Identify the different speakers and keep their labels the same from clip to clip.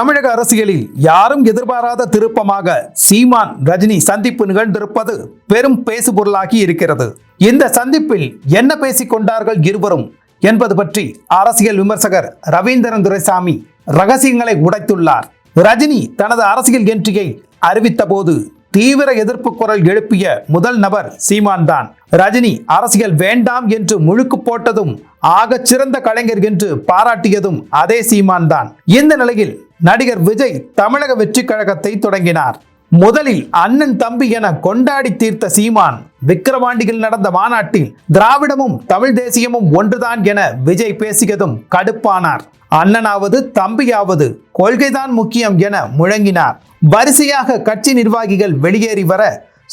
Speaker 1: தமிழக அரசியலில் யாரும் எதிர்பாராத திருப்பமாக சீமான் ரஜினி சந்திப்பு நிகழ்ந்திருப்பது பெரும் பேசுபொருளாகி இருக்கிறது. இந்த சந்திப்பில் என்ன பேசிக் கொண்டார்கள் இருவரும் என்பது பற்றி அரசியல் விமர்சகர் ரவீந்திரன் துரைசாமி ரகசியங்களை உடைத்துள்ளார். ரஜினி தனது அரசியல் என்ட்ரியை அறிவித்த போது தீவிர எதிர்ப்பு குரல் எழுப்பிய முதல் நபர் சீமான் தான். ரஜினி அரசியல் வேண்டாம் என்று முழுக்கு போட்டதும் ஆகச் சிறந்த கலைஞர் என்று பாராட்டியதும் அதே சீமான் தான். இந்த நிலையில் நடிகர் விஜய் தமிழக வெற்றி கழகத்தை தொடங்கினார். முதலில் அண்ணன் தம்பி என கொண்டாடி தீர்த்த சீமான் விக்கிரவாண்டியில் நடந்த மாநாட்டில் திராவிடமும் தமிழ் தேசியமும் ஒன்றுதான் என விஜய் பேசியதும் கடுப்பானார். அண்ணனாவது தம்பியாவது கொள்கைதான் முக்கியம் என முழங்கினார். வரிசையாக கட்சி நிர்வாகிகள் வெளியேறி வர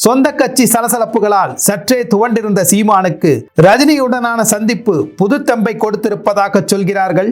Speaker 1: சொந்த கட்சி சலசலப்புகளால் சற்றே துவண்டிருந்த சீமானுக்கு ரஜினியுடனான சந்திப்பு புதுத்தம்பை கொடுத்திருப்பதாக சொல்கிறார்கள்.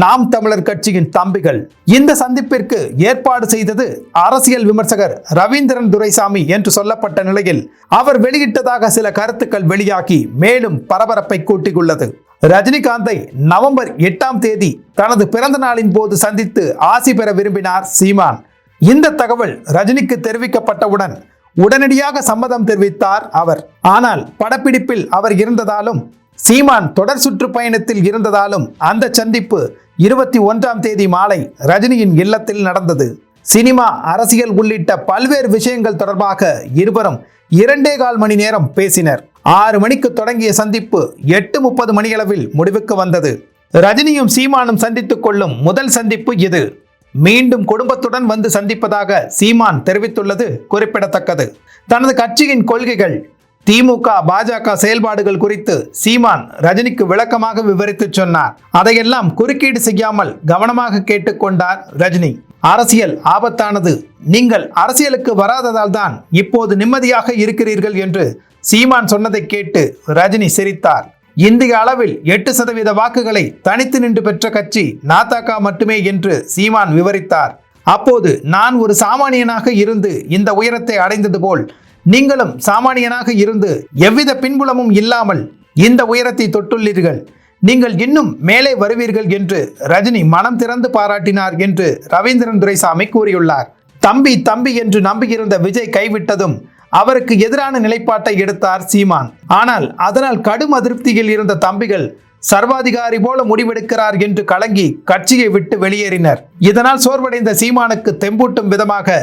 Speaker 1: நாம் தமிழர் கட்சியின் தம்பிகள். இந்த சந்திப்பிற்கு ஏற்பாடு செய்தது அரசியல் விமர்சகர் ரவீந்திரன் துரைசாமி என்று சொல்லப்பட்ட நிலையில் அவர் வெளியிட்டதாக சில கருத்துக்கள் வெளியாகி மேலும் பரபரப்பை கூட்டியுள்ளது. ரஜினிகாந்தை நவம்பர் எட்டாம் தேதி தனது பிறந்த நாளின் போது சந்தித்து ஆசி பெற விரும்பினார் சீமான். இந்த தகவல் ரஜினிக்கு தெரிவிக்கப்பட்டவுடன் உடனடியாக சம்மதம் தெரிவித்தார் அவர். ஆனால் படப்பிடிப்பில் அவர் இருந்ததாலும் சீமான் தொடர் சுற்றுப்பயணத்தில் இருந்ததாலும் அந்த சந்திப்பு இருபத்தி ஒன்றாம் தேதி மாலை ரஜினியின் இல்லத்தில் நடந்தது. சினிமா அரசியல் உள்ளிட்ட பல்வேறு விஷயங்கள் தொடர்பாக இருவரும் இரண்டே கால் மணி நேரம் பேசினர். ஆறு மணிக்கு தொடங்கிய சந்திப்பு எட்டு முப்பது மணியளவில் முடிவுக்கு வந்தது. ரஜினியும் சீமானும் சந்தித்துக் கொள்ளும் முதல் சந்திப்பு இது. மீண்டும் குடும்பத்துடன் வந்து சந்திப்பதாக சீமான் தெரிவித்துள்ளது குறிப்பிடத்தக்கது. தனது கட்சியின் கொள்கைகள் திமுக பாஜக செயல்பாடுகள் குறித்து சீமான் ரஜினிக்கு விளக்கமாக விவரித்து சொன்னார். அதையெல்லாம் குறுக்கீடு செய்யாமல் கவனமாக கேட்டுக்கொண்டார் ரஜினி. அரசியல் ஆபத்தானது. நீங்கள் அரசியலுக்கு வராததால் தான் இப்போது நிம்மதியாக இருக்கிறீர்கள் என்று சீமான் சொன்னதை கேட்டு ரஜினி சிரித்தார். இந்திய அளவில் எட்டு சதவீத வாக்குகளை தனித்து நின்று பெற்ற கட்சி நாத்தாக்கா மட்டுமே என்று சீமான் விவரித்தார். அப்போது நான் ஒரு சாமானியனாக இருந்து இந்த உயரத்தை அடைந்தது போல் நீங்களும் சாமானியனாக இருந்து எவ்வித பின்புலமும் இல்லாமல் இந்த உயரத்தை தொட்டுள்ளீர்கள். நீங்கள் இன்னும் மேலே வருவீர்கள் என்று ரஜினி மனம் திறந்து பாராட்டினார் என்று ரவீந்திரன் துரைசாமி கூறியுள்ளார். தம்பி தம்பி என்று நம்பியிருந்த விஜய் கைவிட்டதும் அவருக்கு எதிரான நிலைப்பாட்டை எடுத்தார் சீமான். ஆனால் அதனால் கடும் அதிருப்தியில் இருந்த தம்பிகள் சர்வாதிகாரி போல முடிவெடுக்கிறார் என்று கலங்கி கட்சியை விட்டு வெளியேறினர். இதனால் சோர்வடைந்த சீமானுக்கு தெம்பூட்டும் விதமாக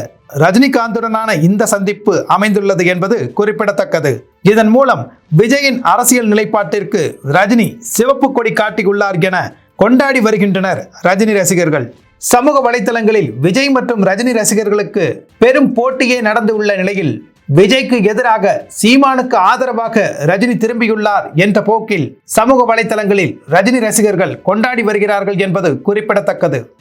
Speaker 1: ரஜினிகாந்துடனான இந்த சந்திப்பு அமைந்துள்ளது என்பது குறிப்பிடத்தக்கது. இதன் மூலம் விஜயின் அரசியல் நிலைப்பாட்டிற்கு ரஜினி சிவப்பு கொடி காட்டியுள்ளார் என கொண்டாடி வருகின்றனர் ரஜினி ரசிகர்கள். சமூக வலைத்தளங்களில் விஜய் மற்றும் ரஜினி ரசிகர்களுக்கு பெரும் போட்டியே நடந்து உள்ள நிலையில் விஜய்க்கு எதிராக சீமானுக்கு ஆதரவாக ரஜினி திரும்பியுள்ளார் என்ற போக்கில் சமூக வலைதளங்களில் ரஜினி ரசிகர்கள் கொண்டாடி வருகிறார்கள் என்பது குறிப்பிடத்தக்கது.